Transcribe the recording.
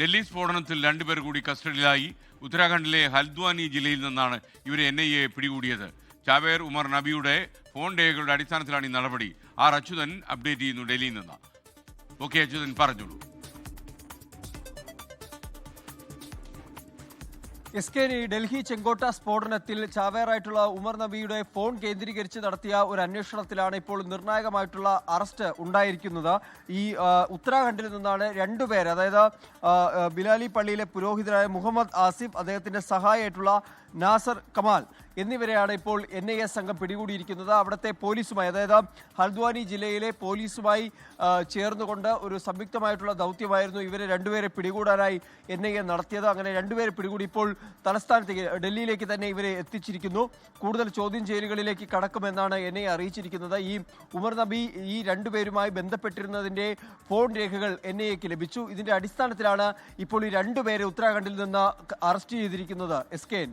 ഡൽഹി സ്ഫോടനത്തിൽ രണ്ടുപേർ കൂടി കസ്റ്റഡിയിലായി. ഉത്തരാഖണ്ഡിലെ ഹൽദ്വാനി ജില്ലയിൽ നിന്നാണ് ഇവരെ എൻ ഐ എ പിടികൂടിയത്. ചാവേർ ഉമർ നബിയുടെ ഫോൺ രേഖകളുടെ അടിസ്ഥാനത്തിലാണ് ഈ നടപടി. ആർ അച്യുതൻ അപ്ഡേറ്റ് ചെയ്യുന്നു ഡൽഹിയിൽ നിന്ന്. ഓക്കെ അച്യുതൻ പറഞ്ഞോളൂ. എസ് കെ ഡൽഹി ചെങ്കോട്ട സ്ഫോടനത്തിൽ ചാവേറായിട്ടുള്ള ഉമർ നബിയുടെ ഫോൺ കേന്ദ്രീകരിച്ച് നടത്തിയ ഒരു അന്വേഷണത്തിലാണ് ഇപ്പോൾ നിർണായകമായിട്ടുള്ള അറസ്റ്റ് ഉണ്ടായിരിക്കുന്നത്. ഈ ഉത്തരാഖണ്ഡിൽ നിന്നാണ് രണ്ടുപേർ അതായത് ബിലാലി പള്ളിയിലെ പുരോഹിതരായ മുഹമ്മദ് ആസിഫ് അദ്ദേഹത്തിന്റെ സഹായിയായിട്ടുള്ള നാസർ കമാൽ. എന്നിവരെയാണ് ഇപ്പോൾ എൻ ഐ എ സംഘം പിടികൂടിയിരിക്കുന്നത്. അവിടുത്തെ പോലീസുമായി അതായത് ഹൽദ്വാനി ജില്ലയിലെ പോലീസുമായി ചേർന്നുകൊണ്ട് ഒരു സംയുക്തമായിട്ടുള്ള ദൗത്യമായിരുന്നു ഇവരെ രണ്ടുപേരെ പിടികൂടാനായി എൻ ഐ എ നടത്തിയത്. അങ്ങനെ രണ്ടുപേരെ പിടികൂടി ഇപ്പോൾ തലസ്ഥാനത്തേക്ക് ഡൽഹിയിലേക്ക് തന്നെ ഇവരെ എത്തിച്ചിരിക്കുന്നു. കൂടുതൽ ചോദ്യം ചെയ്യലുകളിലേക്ക് കടക്കുമെന്നാണ് എൻ ഐ അറിയിച്ചിരിക്കുന്നത്. ഈ ഉമർ നബി ഈ രണ്ടുപേരുമായി ബന്ധപ്പെട്ടിരുന്നതിന്റെ ഫോൺ രേഖകൾ എൻ ഐ എക്ക് ലഭിച്ചു. ഇതിന്റെ അടിസ്ഥാനത്തിലാണ് ഇപ്പോൾ ഈ രണ്ടുപേരെ ഉത്തരാഖണ്ഡിൽ നിന്ന് അറസ്റ്റ് ചെയ്തിരിക്കുന്നത്. S K N